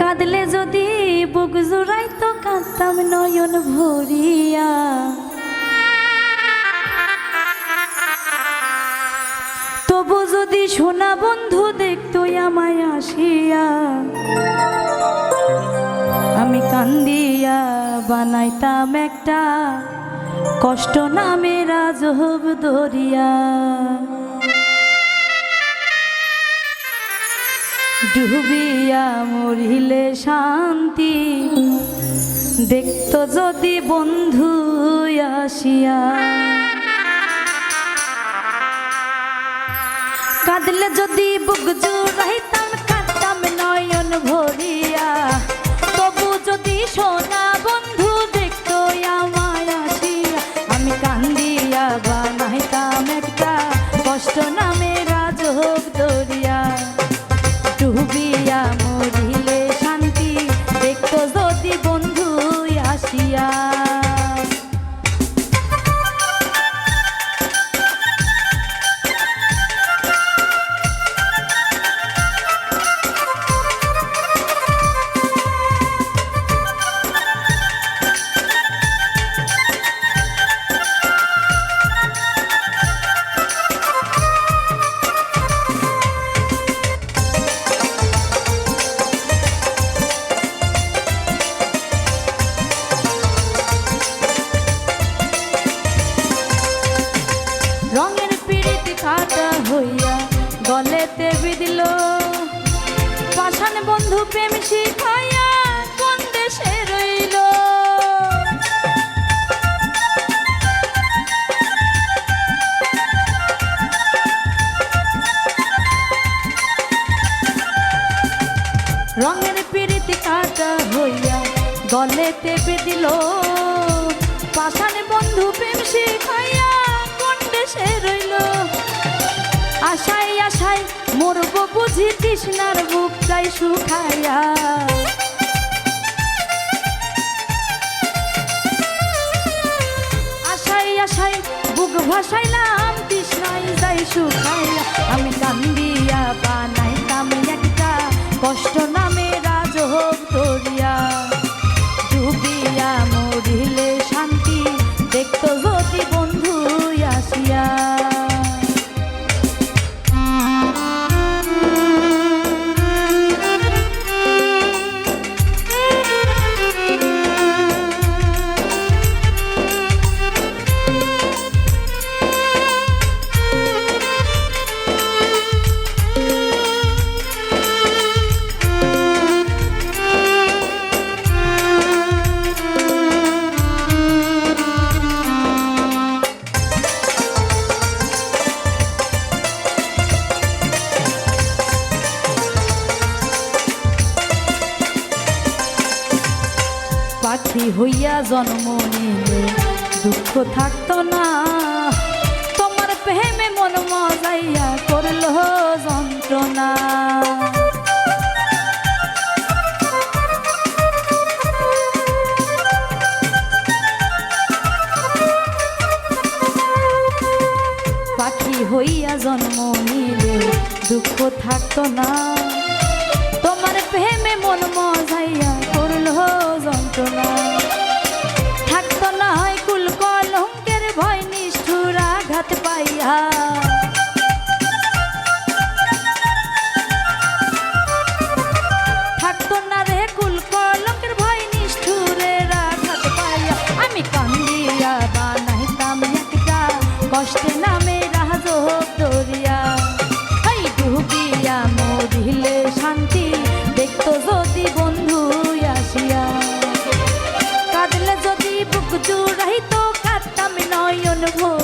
কাঁদলে যদি বুক জুড়াই তো কাঁদতাম নয়ন ভরিয়া। তবু যদি সোনা বন্ধু দেখতো আমায় আসিয়া, আমি কান্দিয়া বানাইতাম একটা কষ্ট নামে রাজহব দরিয়া ডুবিয়া মরিলে শান্তি। দেখত যদি বন্ধু আসিয়া। কাঁদলে যদি বুক জুড়াইতাম কাঁদতাম নয়ন ভরিয়া। তবু যদি সোনা বন্ধু দেখতো আমায় আসিয়া। আমি কান্দিয়া বানাইতাম একটা কষ্ট নামে আসিয়া বন্ধু প্রেম শিখাইয়া কোন দেশে রইল? রঙের পিড়িত কাটা হইয়া গলেতে বিদিল পাষাণ বন্ধু প্রেম শিখাইয়া কোন দেশে রইল? আশাই আশাই মরব বুঝি তৃষ্ণার বুক চাই শুকাইয়া। আশাই আশাই বুক ভাসাইলাম তৃষ্ণাই যাই শুকাইয়া। আমি কান্দিয়া বানাইতাম হইয়া জন্ম নিলে, দুঃখ থাকতো না। তোমার প্রেমে মন মজাইয়া করল যন্ত্রণা। পাখি হইয়া জন্ম নিলে, দুঃখ থাকতো না। তোমার প্রেমে মন মজাইয়া যন্ত্রণা যদি তো কাঁদতাম নয়ন ভরিয়া